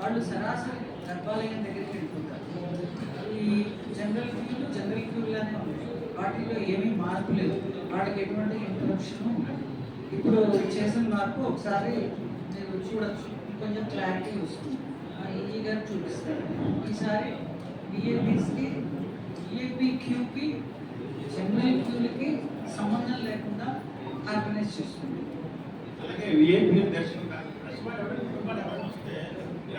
వాళ్ళు సరాసరి గర్భాలయం దగ్గరికి వెళ్ళిపోతారు. ఈ జనరల్ క్యూలు జనరల్ క్యూలానే ఉంటాయి వాటిలో ఏమీ మార్పు లేదు. వాళ్ళకి ఎటువంటి ఇంట్రప్షన్ ఉండదు. ఇప్పుడు చేసిన మార్పు ఒకసారి మీరు చూడొచ్చు కొంచెం క్లారిటీ వస్తుంది. ఈ గారు చూపిస్తారు. ఈసారి బిఏబీస్కి బిఏబీ క్యూకి జనరల్ క్యూలకి సంబంధం లేకుండా ఆర్గనైజ్ చేస్తుంది. అలాగే విఐపి దర్శనం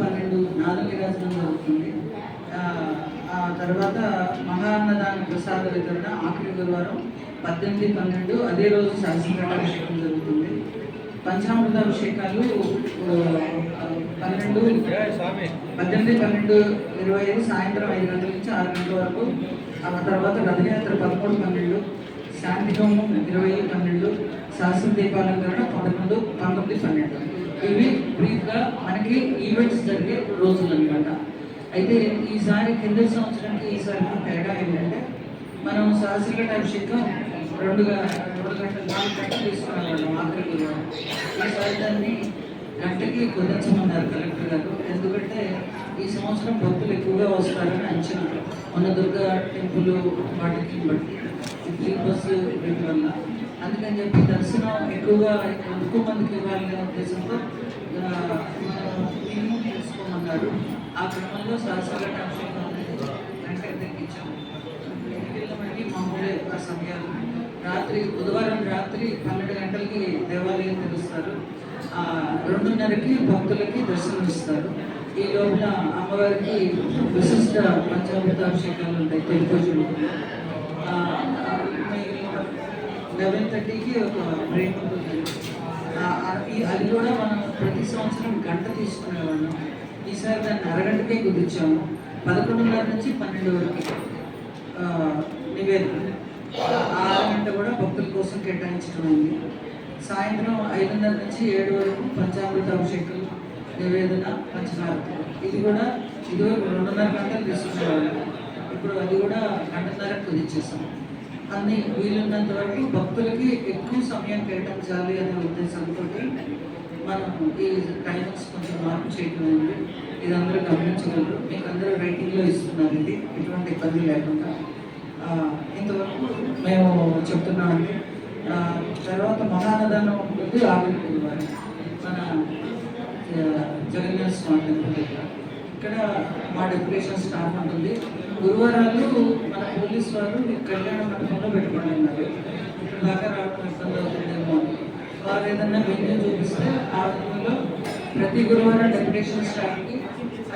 పన్నెండు నాలుగు రాజనం జరుగుతుంది. ఆ, తర్వాత మహాన్నదాన ప్రసాద వితరణ ఆఖరి గురువారం పద్దెనిమిది పన్నెండు అదే రోజు శాసనకాభిషేకం జరుగుతుంది. పంచామృత అభిషేకాలు పన్నెండు పద్దెనిమిది పన్నెండు ఇరవై ఐదు సాయంత్రం ఐదు గంటల నుంచి ఆరు గంటల వరకు. ఆ తర్వాత రథయాత్ర పదమూడు పన్నెండు శాంతి హోమం ఇరవై పన్నెండు శాసన దీపాలంకరణ పదకొండు పంతొమ్మిది పన్నెండు. ఇవి బ్రీఫ్గా మనకి ఈవెంట్స్ జరిగే రోజులు అనమాట అయితే ఈసారి కింద సంవత్సరానికి ఈసారి తేడా ఏంటంటే మనం సహస్రగట అభిషేకం రెండుగా రెండు గంటలు నాలుగు గంటలు తీసుకున్నాం ఆఖరికి ఈసారి దాన్ని గంటకి కుదించమన్నారు కలెక్టర్ గారు. ఎందుకంటే ఈ సంవత్సరం భక్తులు ఎక్కువగా వస్తారని అంచనా. మన దుర్గా టెంపుల్ వాటికి బట్టి ఫ్రీ బస్సు వీటి వల్ల. అందుకని చెప్పి దర్శనం ఎక్కువగా ఎక్కువ మందికి ఇవ్వాలనే ఉద్దేశంతో ఆ, తెలుసుకోమన్నారు ఆ క్రమంలో సహస్రగట అభిషేకం అనేది తగ్గించాము ఎన్నికలకి మామూలే ఆ సమయాలు. రాత్రి బుధవారం రాత్రి పన్నెండు గంటలకి దేవాలయం తెరుస్తారు. ఆ, రెండున్నరకి భక్తులకి దర్శనం ఇస్తారు ఈ లోపల అమ్మవారికి విశిష్ట పంచామృతాభిషేకాలు ఉంటాయి తొలి పూజలు. లెవెన్ థర్టీకి ఒక బ్రేక్ ఉంటుంది. ఈ- అది కూడా మనం ప్రతి సంవత్సరం గంట తీసుకునేవాళ్ళం ఈసారి దాన్ని అరగంటకే కుదిర్చాము. పదకొండున్నర నుంచి పన్నెండు వరకు ఆ, నివేదన. గంట కూడా భక్తుల కోసం కేటాయించడం అయింది సాయంత్రం ఐదున్నర నుంచి ఏడు వరకు పంచామృత అభిషేకం నివేదన పంచహారతి ఇది కూడా ఇది రెండున్నర గంటలు తీసుకునేవాళ్ళు. ఇప్పుడు అది కూడా గంటన్నర కుదిర్చేసాం అన్ని వీలున్నంత వరకు భక్తులకి ఎక్కువ సమయం కేటాయించాలి అనే ఉద్దేశంతో మనం ఈ టైమింగ్స్ కొంచెం మార్పు చేయడం అయింది ఇది అందరూ గమనించగలరు. మీకు అందరూ రైటింగ్లో ఇస్తున్నారు ఇది. ఎటువంటి ఇబ్బంది లేకుండా. ఇంతవరకు మేము చెప్తున్నామండి. తర్వాత మహానదానం ఉంటుంది ఆవిడ మన స్వామి ఇక్కడ మా డెకరేషన్ స్టాఫ్ ఉంటుంది. గురువారాలు మన పోలీస్ వారు కళ్యాణ మండపంలో పెట్టుబడి ఉన్నారు ఇక్కడ దాకా రావడం ఇబ్బంది అవుతుందేమో వారు ఏదన్నా వెన్యూ చూపిస్తే ఆ వెన్యూలో ప్రతి గురువారం డెకరేషన్ స్టాఫ్కి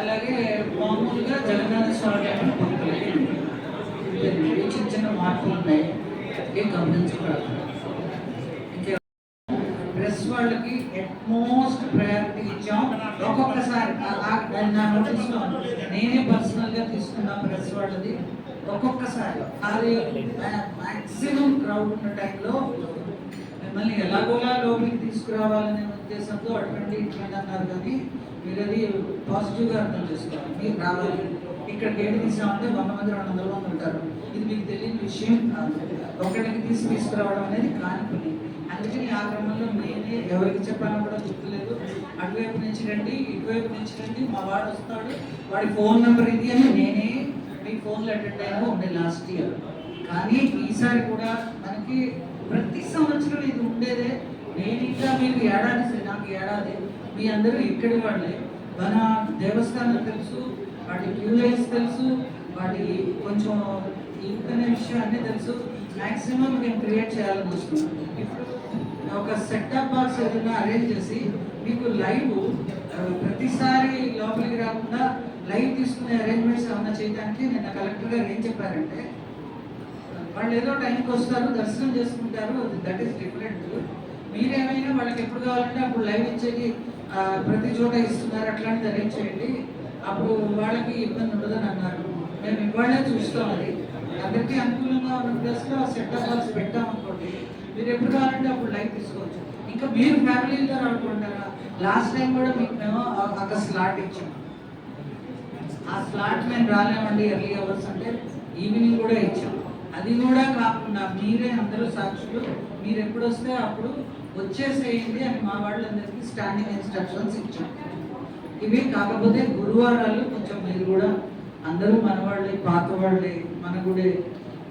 అలాగే మామూలుగా జగన్నాథ స్వామి అనే భక్తులకి చిన్న చిన్న మార్పులు ఉన్నాయి. ఏం గమనించకూడదు. వాళ్ళకి అట్మోస్ట్ ప్రయారిటీ ఇచ్చాం ఒక్కొక్కసారి ఆ- ఆ- నా నోటీస్లో నేనే పర్సనల్గా తీసుకున్నా ప్రెస్ వాళ్ళది. ఒక్కొక్కసారి అది మ్యాక్సిమం క్రౌడ్ ఉన్న టైంలో మిమ్మల్ని ఎలాగోలా లోపలికి తీసుకురావాలనే ఉద్దేశంతో అటువంటి ఇటువంటి అన్నారు. కానీ మీరు అది పాజిటివ్గా అర్థం చేసుకోవాలి. మీరు రావాలి. ఇక్కడ గేట్ తీసామంటే వంద మంది రెండు వందల మంది ఉంటారు. ఇది మీకు తెలియని విషయం కాదు. ఒకటికి తీసి తీసుకురావడం అనేది కాని పని. అందుకని ఆ క్రమంలో నేనే ఎవరికి చెప్పాలో కూడా గుర్తులేదు. అటువైపు నుంచి రండి ఇటువైపు నుంచి రండి మా వాడు వస్తాడు. వాడి ఫోన్ నెంబర్ ఇది అని నేనే మీ ఫోన్లో అటెండ్ అయినా ఉండే లాస్ట్ ఇయర్. కానీ ఈసారి కూడా మనకి ప్రతి సంవత్సరం ఇది ఉండేదే. నేను ఇంకా మీకు ఏడాది నాకు ఏడాది. మీ అందరూ ఇక్కడి వాళ్ళే. మన దేవస్థానం తెలుసు వాటి క్యూ లైన్స్ తెలుసు వాటి కొంచెం ఇంకనే విషయం అన్నీ తెలుసు. మ్యాక్సిమం మేము క్రియేట్ చేయాలని చూస్తున్నాం. ఇప్పుడు ఒక సెటప్ బాక్స్ ఏదైనా అరేంజ్ చేసి మీకు లైవ్ ప్రతిసారి లోపలికి రాకుండా లైవ్ తీసుకునే అరేంజ్మెంట్స్ ఏమైనా చేయడానికి నిన్న కలెక్టర్ గారు ఏం చెప్పారంటే వాళ్ళు ఏదో టైంకి వస్తారు దర్శనం చేసుకుంటారు దట్ ఈస్ డిఫరెంట్ మీరేమైనా వాళ్ళకి ఎప్పుడు కావాలంటే అప్పుడు లైవ్ ఇచ్చేది ప్రతి చోట ఇస్తున్నారు అట్లాంటిది అరేంజ్ చేయండి. అప్పుడు వాళ్ళకి ఇబ్బంది ఉండదని అన్నారు. మేము ఇవాళే చూస్తాం అది. అందరికీ అనుకూలంగా ఉన్న ప్లేస్లో సెట్ బాక్స్ పెట్టాం అనుకోండి మీరు ఎప్పుడు కావాలంటే అప్పుడు లైక్ తీసుకోవచ్చు. ఇంకా మీరు ఫ్యామిలీతో అనుకుంటారా? లాస్ట్ టైం కూడా మీకు మేము ఒక స్లాట్ ఇచ్చాం. ఆ స్లాట్ మేము రాలేమండి ఎర్లీ అవర్స్ అంటే ఈవినింగ్ కూడా ఇచ్చాం. అది కూడా కాకుండా మీరే అందరూ సాక్షులు మీరు ఎప్పుడు వస్తే అప్పుడు వచ్చేసేయండి అని మా వాళ్ళందరికీ స్టాండింగ్ ఇన్స్ట్రక్షన్స్ ఇచ్చాం. ఇవి కాకపోతే గురువారాలు కొంచెం మీరు కూడా అందరూ మన వాళ్ళే పాత వాళ్ళే మన కూడా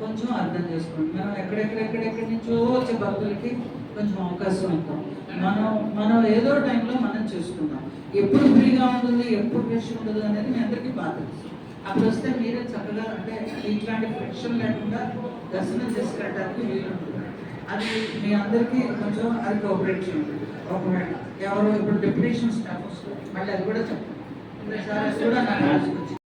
కొంచెం అర్థం చేసుకోండి. మనం ఎక్కడెక్కడెక్కడెక్కడి నుంచో వచ్చే భక్తులకి కొంచెం అవకాశం ఇద్దాం. మనం మనం ఏదో టైంలో మనం చేసుకుందాం. ఎప్పుడు ఫ్రీగా ఉంటుంది ఎప్పుడు ఫ్రెష్ ఉండదు అనేది మీ అందరికీ బాధ తెలుసు. అప్పుడు వస్తే మీరే చక్కగా అంటే ఇట్లాంటి ఫ్రిక్షన్ లేకుండా దర్శనం చేసుకెళ్ళడానికి వీలు అది మీ అందరికీ కొంచెం అది కోఆపరేట్ చేయండి. ఒకవేళ ఎవరు ఇప్పుడు డెప్యుటేషన్ స్టాఫ్ వస్తుంది మళ్ళీ అది కూడా చెప్పండి. సార్ అది కూడా నాకు.